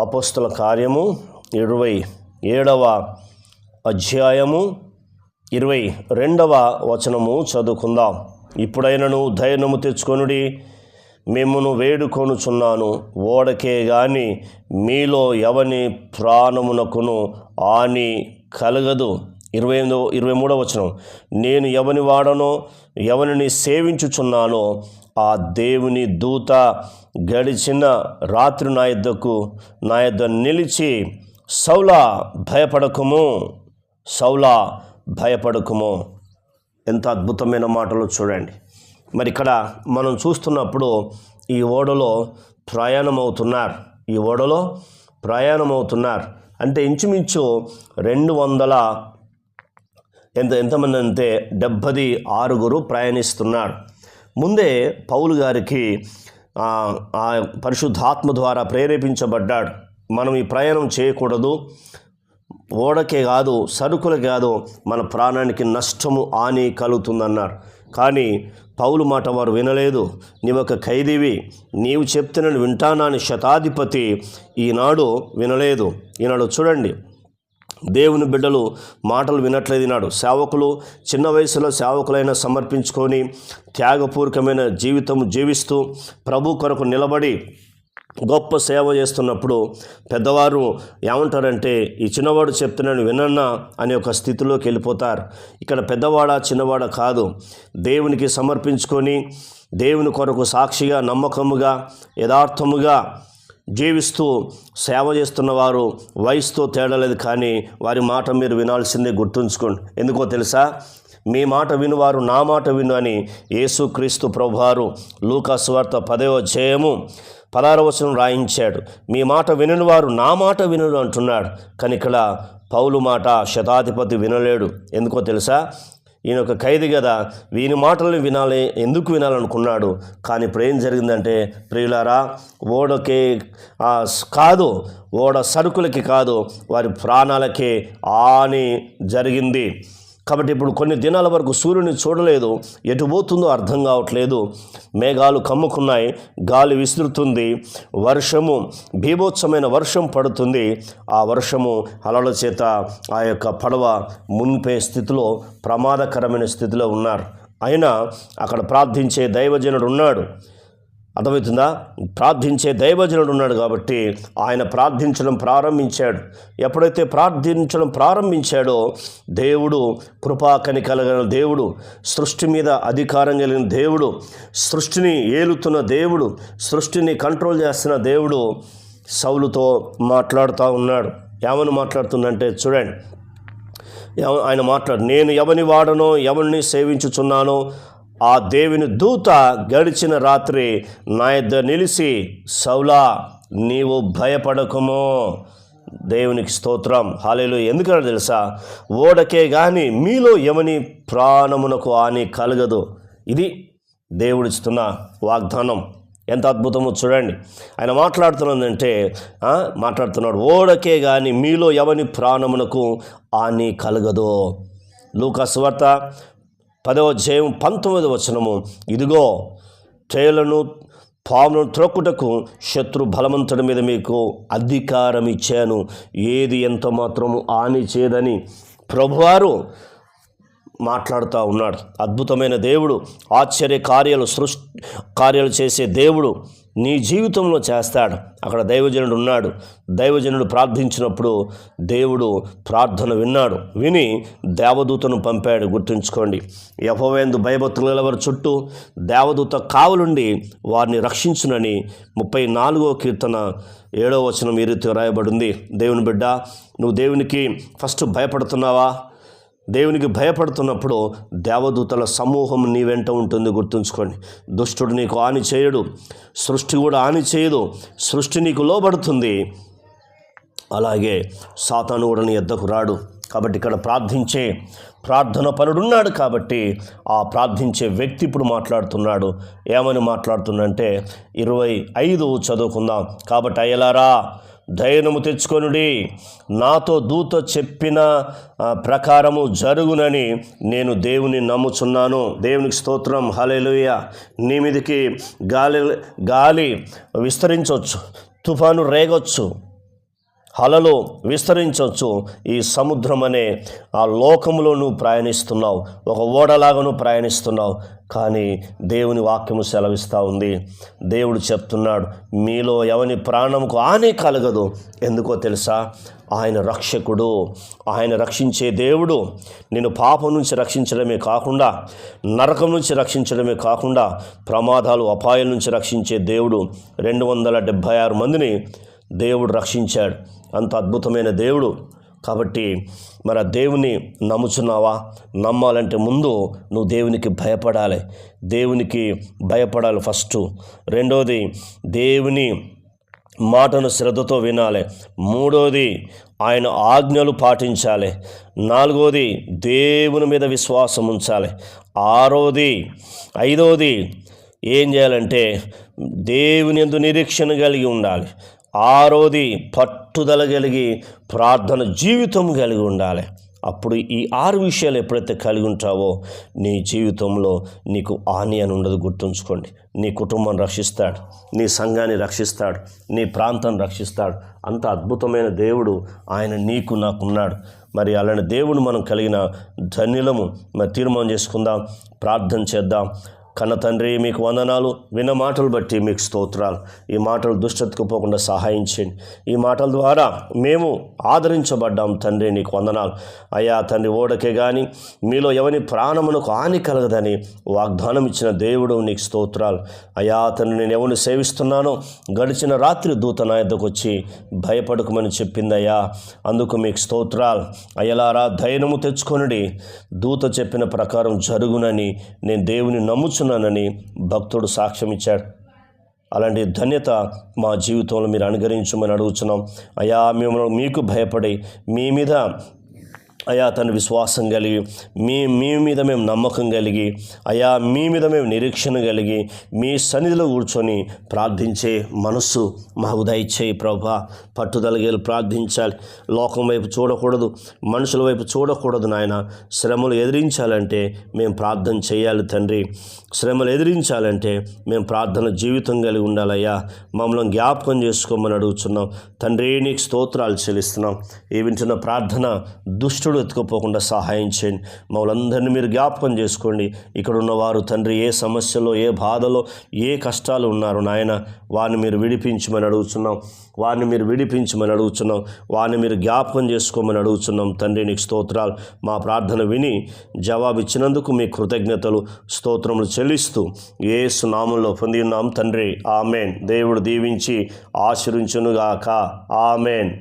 అపోస్తుల కార్యము ఇరవై ఏడవ అధ్యాయము ఇరవై రెండవ వచనము చదువుకుందాం. ఇప్పుడైనను ధైర్యము తెచ్చుకొనుడి మిమ్మును వేడుకొనుచున్నాను. ఓడకే గాని మీలో ఎవని ప్రాణమునకును ఆని కలగదు. ఇరవై ఎనిమిదో ఇరవై మూడవ వచనం. నేను ఎవని వాడనో ఎవరిని సేవించుచున్నానో ఆ దేవుని దూత గడిచిన రాత్రి నా యొద్దకు నా యొద్ద నిలిచి సౌలా భయపడకుము సౌలా భయపడకుము. ఎంత అద్భుతమైన మాటలు చూడండి. మరి ఇక్కడ మనం చూస్తున్నప్పుడు ఈ ఓడలో ప్రయాణం అవుతున్నారు ఈ ఓడలో ప్రయాణం అవుతున్నారు అంటే ఇంచుమించు రెండు వందల ఎంత ఎంతమంది అంటే డెబ్బది ఆరుగురు ప్రయాణిస్తున్నారు. ముందే పౌలు గారికి ఆ, పరిశుద్ధాత్మ ద్వారా ప్రేరేపించబడ్డాడు. మనం ఈ ప్రయాణం చేయకూడదు. ఓడకే కాదు సరుకులు కాదు మన ప్రాణానికి నష్టము హాని కలుగుతుందన్నారు. కానీ పౌలు మాట వారు వినలేదు. నీ ఒక ఖైదీవి నీవు చెప్తున్న వింటానా అని శతాధిపతి ఈనాడు వినలేదు. ఈనాడు చూడండి. దేవుని బిడ్డలు మాటలు వినట్లేదు సేవకులు చిన్న వయసులో సేవకులైన సమర్పించుకొని త్యాగపూర్వకమైన జీవితం జీవిస్తూ ప్రభు కొరకు నిలబడి గొప్ప సేవ చేస్తున్నప్పుడు పెద్దవారు ఏమంటారంటే ఈ చిన్నవాడు చెప్తున్నాను వినన్నా అనే ఒక స్థితిలోకి వెళ్ళిపోతారు. ఇక్కడ పెద్దవాడ చిన్నవాడ కాదు. దేవునికి సమర్పించుకొని దేవుని కొరకు సాక్షిగా నమ్మకముగా యథార్థముగా జీవిస్తూ సేవ చేస్తున్న వారు వయసుతో తేడా లేదు కానీ వారి మాట మీరు వినాల్సిందే గుర్తుంచుకోండి. ఎందుకో తెలుసా? మీ మాట వినువారు నా మాట విను అని యేసుక్రీస్తు ప్రభువారు లూకాసువార్త పదవ జయము పదారవచనం రాయించాడు. మీ మాట విననివారు నా మాట వినడు అంటున్నాడు. కానీ ఇక్కడ పౌలు మాట శతాధిపతి వినలేడు. ఎందుకో తెలుసా? ఈయన ఒక ఖైదీ కదా వీని మాటలను వినాలి ఎందుకు వినాలనుకున్నాడు? కానీ ఇప్పుడు ఏం జరిగిందంటే ప్రియులారా ఓడకే కాదు ఓడ సరుకులకి కాదు వారి ప్రాణాలకే హాని జరిగింది. కాబట్టి ఇప్పుడు కొన్ని దినాల వరకు సూర్యుని చూడలేదు. ఎటు పోతుందో అర్థం కావట్లేదు. మేఘాలు కమ్ముకున్నాయి. గాలి విసురుతుంది. వర్షము భీభోత్సమైన వర్షం పడుతుంది. ఆ వర్షము అలల చేత ఆ యొక్క పడవ మునిపే స్థితిలో ప్రమాదకరమైన స్థితిలో ఉన్నారు. అయినా అక్కడ ప్రార్థించే దైవజనుడు ఉన్నాడు. అర్థమవుతుందా? ప్రార్థించే దైవజనుడు ఉన్నాడు కాబట్టి ఆయన ప్రార్థించడం ప్రారంభించాడు. ఎప్పుడైతే ప్రార్థించడం ప్రారంభించాడో దేవుడు కృపా కలిగిన దేవుడు సృష్టి మీద అధికారం కలిగిన దేవుడు సృష్టిని ఏలుతున్న దేవుడు సృష్టిని కంట్రోల్ చేస్తున్న దేవుడు సౌలుతో మాట్లాడుతూ ఉన్నాడు. ఏమని మాట్లాడుతుందంటే చూడండి. ఎవ- ఆయన మాట్లాడు నేను ఎవని వాడనో ఎవరిని సేవించుచున్నానో ఆ దేవుని దూత గడిచిన రాత్రి నా ఇద్దరు నిలిచి సౌలా నీవు భయపడకము. దేవునికి స్తోత్రం. హాలేలు ఎందుకన్నా తెలుసా? ఓడకే కానీ మీలో ఎవని ప్రాణమునకు హాని కలగదు. ఇది దేవుడిస్తున్న వాగ్దానం. ఎంత అద్భుతమో చూడండి. ఆయన మాట్లాడుతున్నదంటే మాట్లాడుతున్నాడు ఓడకే కానీ మీలో ఎవని ప్రాణమునకు హాని కలగదు. లూకాసు వార్త పదవ జయం పంతొమ్మిదవ వచనము. ఇదిగో తేలను పాములను త్రొక్కుటకు శత్రు బలవంతుడి మీద మీకు అధికారం ఇచ్చాను ఏది ఎంత మాత్రము ఆని చేయదని ప్రభువారు మాట్లాడుతూ ఉన్నాడు. అద్భుతమైన దేవుడు ఆశ్చర్య కార్యాలు సృష్టి కార్యాలు చేసే దేవుడు నీ జీవితంలో చేస్తాడు. అక్కడ దైవజనుడు ఉన్నాడు. దైవజనుడు ప్రార్థించినప్పుడు దేవుడు ప్రార్థన విన్నాడు. విని దేవదూతను పంపాడు. గుర్తుంచుకోండి. యహోవేందు భయభక్తులు గలవారి చుట్టూ దేవదూత కావులుండి వారిని రక్షించునని ముప్పై నాలుగో కీర్తన ఏడో వచనం ఈ రీతి రాయబడింది. దేవుని బిడ్డ నువ్వు దేవునికి ఫస్ట్ భయపడుతున్నావా? దేవునికి భయపడుతున్నప్పుడు దేవదూతల సమూహం నీ వెంట ఉంటుంది గుర్తుంచుకోండి. దుష్టుడు నీకు హాని చేయడు సృష్టి కూడా హాని చేయదు సృష్టి నీకు లోబడుతుంది. అలాగే సాతాను కూడా నీ ఎద్దకు రాడు. కాబట్టి ఇక్కడ ప్రార్థించే ప్రార్థన పరుడున్నాడు కాబట్టి ఆ ప్రార్థించే వ్యక్తి ఇప్పుడు మాట్లాడుతున్నాడు. ఏమని మాట్లాడుతుందంటే ఇరవై ఐదు చదువుకుందాం. కాబట్టి అయ్యలారా ధైర్యము తెచ్చుకొనుడి. నాతో దూత చెప్పిన ప్రకారము జరుగునని నేను దేవుని నమ్ముచున్నాను. దేవునికి స్తోత్రం. హలేలుయ నీ మీదకి గాలి గాలి విస్తరించవచ్చు తుఫాను రేగొచ్చు. అలలో విస్తరించవచ్చు ఈ సముద్రం అనే ఆ లోకంలో నువ్వు ప్రయాణిస్తున్నావు. ఒక ఓడలాగా నువ్వు ప్రయాణిస్తున్నావు. కానీ దేవుని వాక్యము సెలవిస్తూ ఉంది. దేవుడు చెప్తున్నాడు మీలో ఎవని ప్రాణంకు హాని కలగదు. ఎందుకో తెలుసా? ఆయన రక్షకుడు. ఆయన రక్షించే దేవుడు. నేను పాపం నుంచి రక్షించడమే కాకుండా నరకం నుంచి రక్షించడమే కాకుండా ప్రమాదాలు అపాయం నుంచి రక్షించే దేవుడు. రెండు వందల డెబ్భై ఆరు మందిని దేవుడు రక్షించాడు. అంత అద్భుతమైన దేవుడు. కాబట్టి మరి ఆ దేవుని నమ్ముచున్నావా? నమ్మాలంటే ముందు నువ్వు దేవునికి భయపడాలి. దేవునికి భయపడాలి ఫస్ట్. రెండోది దేవుని మాటను శ్రద్ధతో వినాలి. మూడోది ఆయన ఆజ్ఞలు పాటించాలి. నాలుగోది దేవుని మీద విశ్వాసం ఉంచాలి. ఆరోది ఐదోది ఏం చేయాలంటే దేవుని ఎందు నిరీక్షణ కలిగి ఉండాలి. ఆరోది పట్టుదల కలిగి ప్రార్థన జీవితం కలిగి ఉండాలి. అప్పుడు ఈ ఆరు విషయాలు ఎప్పుడైతే కలిగి ఉంటావో నీ జీవితంలో నీకు ఆని అని ఉండదు గుర్తుంచుకోండి. నీ కుటుంబం రక్షిస్తాడు నీ సంఘాన్ని రక్షిస్తాడు నీ ప్రాంతాన్ని రక్షిస్తాడు. అంత అద్భుతమైన దేవుడు ఆయన నీకు నాకున్నాడు. మరి అలాంటి దేవుడు మనం కలిగిన ధన్యులము మరి తీర్మానం చేసుకుందాం ప్రార్థన చేద్దాం. కన్న తండ్రి మీకు వందనాలు. విన్న మాటలు బట్టి మీకు స్తోత్రాలు. ఈ మాటలు దుష్టతకు పోకుండా సహాయం చేయండి. ఈ మాటల ద్వారా మేము ఆదరించబడ్డాం తండ్రి నీకు వందనాలు. అయ్యా తండ్రి ఓడకే కానీ మీలో ఎవని ప్రాణమునకు హాని కలగదని వాగ్దానం ఇచ్చిన దేవుడు నీకు స్తోత్రాలు. అయ్యా తండ్రి నేను ఎవరిని సేవిస్తున్నానో గడిచిన రాత్రి దూత నాయద్దకు వచ్చి భయపడకమని చెప్పిందయ్యా. అందుకు మీకు స్తోత్రాలు. అయ్యలారా ధైర్యము తెచ్చుకొనుడి. దూత చెప్పిన ప్రకారం జరుగునని నేను దేవుని చేస్తున్నానని భక్తుడు సాక్ష్యం ఇచ్చాడు. అలాంటి ధన్యత మా జీవితంలో మీరు అనుగరించమని అడుగుతున్నాం అయా మేము మీకు భయపడి మీ మీద అయా తన విశ్వాసం కలిగి మీ మీ మీద మేము నమ్మకం కలిగి అయా మీ మీద మేము నిరీక్షణ కలిగి మీ సన్నిధిలో కూర్చొని ప్రార్థించే మనస్సు మాకు దయచేయి ప్రభా. పట్టుదలగేలు ప్రార్థించాలి. లోకం వైపు చూడకూడదు మనుషుల వైపు చూడకూడదు నాయన. శ్రమలు ఎదిరించాలంటే మేము ప్రార్థన చేయాలి తండ్రి. శ్రమలు ఎదిరించాలంటే మేము ప్రార్థన జీవితం కలిగి ఉండాలయ్యా. మమ్మల్ని జ్ఞాపకం చేసుకోమని అడుగుతున్నాం తండ్రి నీకు స్తోత్రాలు చెల్లిస్తున్నాం. ఈ వింటున్న ప్రార్థన దుష్టుడు ఎత్తుకుపోకుండా సహాయం చేయండి. మమ్మల్ందరినీ మీరు జ్ఞాపకం చేసుకోండి. ఇక్కడ ఉన్నవారు తండ్రి ఏ సమస్యలో ఏ బాధలో ఏ కష్టాలు ఉన్నారు నాయన వారిని మీరు విడిపించమని అడుగుతున్నాం వారిని మీరు విడిపించమని అడుగుతున్నాం వారిని మీరు జ్ఞాపకం చేసుకోమని అడుగుతున్నాం తండ్రి నీకు స్తోత్రాలు. మా ప్రార్థన విని జవాబు ఇచ్చినందుకు మీ కృతజ్ఞతలు స్తోత్రములు చెల్లిస్తూ ఏ నామంలో పొంది ఉన్నాం. తండ్రి ఆమెన్. దేవుడు దీవించి ఆశీర్వించునుగాక. ఆమెన్.